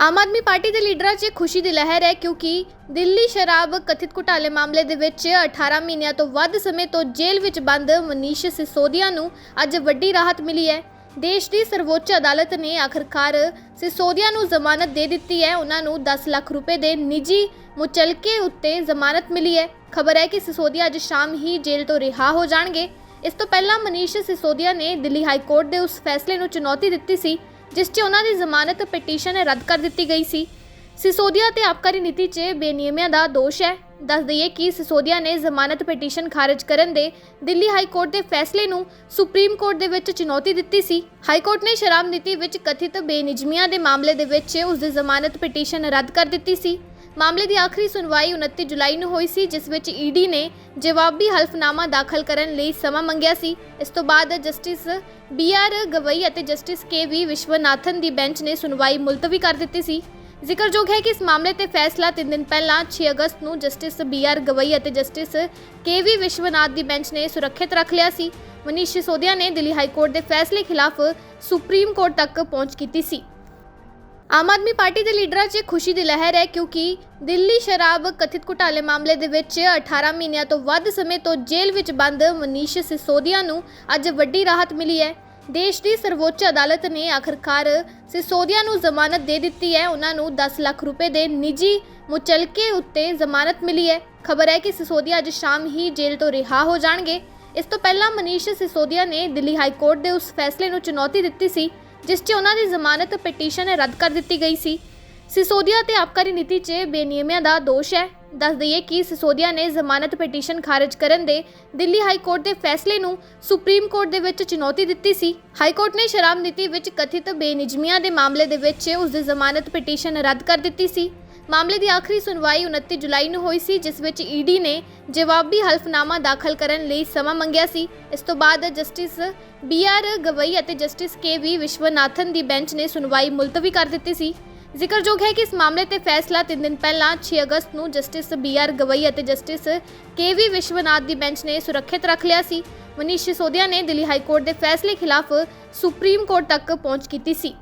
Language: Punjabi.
ਆਮ ਆਦਮੀ ਪਾਰਟੀ ਦੇ ਲੀਡਰਾਂ 'ਚ ਖੁਸ਼ੀ ਦੀ ਲਹਿਰ ਹੈ ਕਿਉਂਕਿ ਦਿੱਲੀ ਸ਼ਰਾਬ ਕਥਿਤ ਘੁਟਾਲੇ ਮਾਮਲੇ ਦੇ ਵਿੱਚ 18 ਮਹੀਨਿਆਂ ਤੋਂ ਵੱਧ ਸਮੇਂ ਤੋਂ ਜੇਲ੍ਹ ਵਿੱਚ ਬੰਦ ਮਨੀਸ਼ ਸਿਸੋਦੀਆ ਨੂੰ ਅੱਜ ਵੱਡੀ ਰਾਹਤ ਮਿਲੀ ਹੈ। ਦੇਸ਼ ਦੀ ਸਰਵੋੱਚ ਅਦਾਲਤ ਨੇ ਆਖਰਕਾਰ ਸਿਸੋਦੀਆ ਨੂੰ ਜ਼ਮਾਨਤ ਦੇ ਦਿੱਤੀ ਹੈ। ਉਹਨਾਂ ਨੂੰ 10 ਲੱਖ ਰੁਪਏ ਦੇ ਨਿੱਜੀ ਮੁਚਲਕੇ ਉੱਤੇ ਜ਼ਮਾਨਤ ਮਿਲੀ ਹੈ। ਖਬਰ ਹੈ ਕਿ ਸਿਸੋਦੀਆ ਅੱਜ ਸ਼ਾਮ ਹੀ ਜੇਲ੍ਹ ਤੋਂ ਰਿਹਾ ਹੋ ਜਾਣਗੇ। ਇਸ ਤੋਂ ਪਹਿਲਾਂ ਮਨੀਸ਼ ਸਿਸੋਦੀਆ ਨੇ ਦਿੱਲੀ ਹਾਈ ਕੋਰਟ ਦੇ ਉਸ ਫੈਸਲੇ ਨੂੰ ਚੁਣੌਤੀ ਦਿੱਤੀ ਸੀ। ਜਿਸ 'ਚ ਉਹਨਾਂ ਦੀ ਜ਼ਮਾਨਤ ਪਟੀਸ਼ਨ ਰੱਦ ਕਰ ਦਿੱਤੀ ਗਈ ਸੀ। ਸਿਸੋਦੀਆ ਤੇ ਆਬਕਾਰੀ ਨੀਤੀ 'ਚ ਬੇਨਿਯਮੀਆਂ ਦਾ ਦੋਸ਼ ਹੈ। ਦੱਸ ਦਈਏ ਕਿ ਸਿਸੋਦੀਆ ਨੇ ਜ਼ਮਾਨਤ ਪਟੀਸ਼ਨ ਖਾਰਜ ਕਰਨ ਦੇ ਦਿੱਲੀ ਹਾਈ ਕੋਰਟ ਦੇ ਫੈਸਲੇ ਨੂੰ ਸੁਪਰੀਮ ਕੋਰਟ ਦੇ ਵਿੱਚ ਚੁਣੌਤੀ ਦਿੱਤੀ ਸੀ। ਹਾਈ ਕੋਰਟ ਨੇ ਸ਼ਰਾਬ ਨੀਤੀ ਵਿੱਚ ਕਥਿਤ ਬੇਨਿਯਮੀਆਂ ਦੇ ਮਾਮਲੇ ਦੇ ਵਿੱਚ ਉਸ ਦੀ ਜ਼ਮਾਨਤ ਪਟੀਸ਼ਨ ਰੱਦ ਕਰ ਦਿੱਤੀ ਸੀ। ਮਾਮਲੇ ਦੀ ਆਖਰੀ ਸੁਣਵਾਈ 29 ਜੁਲਾਈ ਨੂੰ ਹੋਈ ਸੀ, ਜਿਸ ਵਿੱਚ ਈਡੀ ਨੇ ਜਵਾਬੀ ਹਲਫਨਾਮਾ ਦਾਖਲ ਕਰਨ ਲਈ ਸਮਾਂ ਮੰਗਿਆ ਸੀ। ਇਸ ਤੋਂ ਬਾਅਦ ਜਸਟਿਸ ਬੀ ਆਰ ਗਵਈ ਅਤੇ ਜਸਟਿਸ ਕੇ ਵੀ ਵਿਸ਼ਵਨਾਥਨ ਦੀ ਬੈਂਚ ਨੇ ਸੁਣਵਾਈ ਮੁਲਤਵੀ ਕਰ ਦਿੱਤੀ ਸੀ। ਜ਼ਿਕਰਯੋਗ ਹੈ ਕਿ ਇਸ ਮਾਮਲੇ ਤੇ ਫੈਸਲਾ 3 ਦਿਨ ਪਹਿਲਾਂ 6 ਅਗਸਤ ਨੂੰ ਜਸਟਿਸ ਬੀ ਆਰ ਗਵਈ ਅਤੇ ਜਸਟਿਸ ਕੇ ਵੀ ਵਿਸ਼ਵਨਾਥ ਦੀ ਬੈਂਚ ਨੇ ਸੁਰੱਖਿਅਤ ਰੱਖ ਲਿਆ ਸੀ। ਮਨੀਸ਼ ਸਿਸੋਦੀਆ ਨੇ ਦਿੱਲੀ ਹਾਈ ਕੋਰਟ ਦੇ ਫੈਸਲੇ ਖਿਲਾਫ ਸੁਪਰੀਮ ਕੋਰਟ ਤੱਕ ਪਹੁੰਚ ਕੀਤੀ ਸੀ। ਆਮ ਆਦਮੀ ਪਾਰਟੀ ਦੇ ਲੀਡਰਾਂ 'ਚ ਖੁਸ਼ੀ ਦੀ ਲਹਿਰ ਹੈ ਕਿਉਂਕਿ ਦਿੱਲੀ ਸ਼ਰਾਬ ਕਥਿਤ ਘੁਟਾਲੇ ਮਾਮਲੇ ਦੇ ਵਿੱਚ 18 ਮਹੀਨਿਆਂ ਤੋਂ ਵੱਧ ਸਮੇਂ ਤੋਂ ਜੇਲ੍ਹ ਵਿੱਚ ਬੰਦ ਮਨੀਸ਼ ਸਿਸੋਦੀਆ ਨੂੰ ਅੱਜ ਵੱਡੀ ਰਾਹਤ ਮਿਲੀ ਹੈ। ਦੇਸ਼ ਦੀ ਸਰਵੋੱਚ ਅਦਾਲਤ ਨੇ ਆਖਰਕਾਰ ਸਿਸੋਦੀਆ ਨੂੰ ਜ਼ਮਾਨਤ ਦੇ ਦਿੱਤੀ ਹੈ। ਉਹਨਾਂ ਨੂੰ 10 ਲੱਖ ਰੁਪਏ ਦੇ ਨਿੱਜੀ ਮੁਚਲਕੇ ਉੱਤੇ ਜ਼ਮਾਨਤ ਮਿਲੀ ਹੈ। ਖਬਰ ਹੈ ਕਿ ਸਿਸੋਦੀਆ ਅੱਜ ਸ਼ਾਮ ਹੀ ਜੇਲ੍ਹ ਤੋਂ ਰਿਹਾ ਹੋ ਜਾਣਗੇ। ਇਸ ਤੋਂ ਪਹਿਲਾਂ ਮਨੀਸ਼ ਸਿਸੋਦੀਆ ਨੇ ਦਿੱਲੀ ਹਾਈ ਕੋਰਟ ਦੇ ਉਸ ਫੈਸਲੇ ਨੂੰ ਚੁਣੌਤੀ ਦਿੱਤੀ ਸੀ। ਜਿਸ 'ਚ ਉਹਨਾਂ ਦੀ ਜ਼ਮਾਨਤ ਪਟੀਸ਼ਨ ਰੱਦ ਕਰ ਦਿੱਤੀ ਗਈ ਸੀ। ਸਿਸੋਦੀਆ ਤੇ ਆਬਕਾਰੀ ਨੀਤੀ 'ਚ ਬੇਨਿਯਮੀਆਂ ਦਾ ਦੋਸ਼ ਹੈ। ਦੱਸ ਦਈਏ ਕਿ ਸਿਸੋਦੀਆ ਨੇ ਜ਼ਮਾਨਤ ਪਟੀਸ਼ਨ ਖਾਰਜ ਕਰਨ ਦੇ ਦਿੱਲੀ ਹਾਈ ਕੋਰਟ ਦੇ ਫੈਸਲੇ ਨੂੰ ਸੁਪਰੀਮ ਕੋਰਟ ਦੇ ਵਿੱਚ ਚੁਣੌਤੀ ਦਿੱਤੀ ਸੀ। ਹਾਈ ਕੋਰਟ ਨੇ ਸ਼ਰਾਬ ਨੀਤੀ ਵਿੱਚ ਕਥਿਤ ਬੇਨਿਯਮੀਆਂ ਦੇ ਮਾਮਲੇ ਦੇ ਵਿੱਚ ਉਸ ਦੀ ਜ਼ਮਾਨਤ ਪਟੀਸ਼ਨ ਰੱਦ ਕਰ ਦਿੱਤੀ ਸੀ। ਮਾਮਲੇ ਦੀ ਆਖਰੀ ਸੁਣਵਾਈ 29 ਜੁਲਾਈ ਨੂੰ ਹੋਈ ਸੀ, ਜਿਸ ਵਿੱਚ ਈਡੀ ਨੇ ਜਵਾਬੀ ਹਲਫਨਾਮਾ ਦਾਖਲ ਕਰਨ ਲਈ ਸਮਾਂ ਮੰਗਿਆ ਸੀ। ਇਸ ਤੋਂ ਬਾਅਦ ਜਸਟਿਸ ਬੀ ਆਰ ਗਵਈ ਅਤੇ ਜਸਟਿਸ ਕੇ ਵੀ ਵਿਸ਼ਵਨਾਥਨ ਦੀ ਬੈਂਚ ਨੇ ਸੁਣਵਾਈ ਮੁਲਤਵੀ ਕਰ ਦਿੱਤੀ ਸੀ। ਜ਼ਿਕਰਯੋਗ ਹੈ ਕਿ ਇਸ ਮਾਮਲੇ ਤੇ ਫੈਸਲਾ 3 ਦਿਨ ਪਹਿਲਾਂ 6 ਅਗਸਤ ਨੂੰ ਜਸਟਿਸ ਬੀ ਆਰ ਗਵਈ ਅਤੇ ਜਸਟਿਸ ਕੇ ਵੀ ਵਿਸ਼ਵਨਾਥ ਦੀ ਬੈਂਚ ਨੇ ਸੁਰੱਖਿਅਤ ਰੱਖ ਲਿਆ ਸੀ। ਮਨੀਸ਼ ਸਿਸੋਦੀਆ ਨੇ ਦਿੱਲੀ ਹਾਈ ਕੋਰਟ ਦੇ ਫੈਸਲੇ ਖਿਲਾਫ ਸੁਪਰੀਮ ਕੋਰਟ ਤੱਕ ਪਹੁੰਚ ਕੀਤੀ ਸੀ।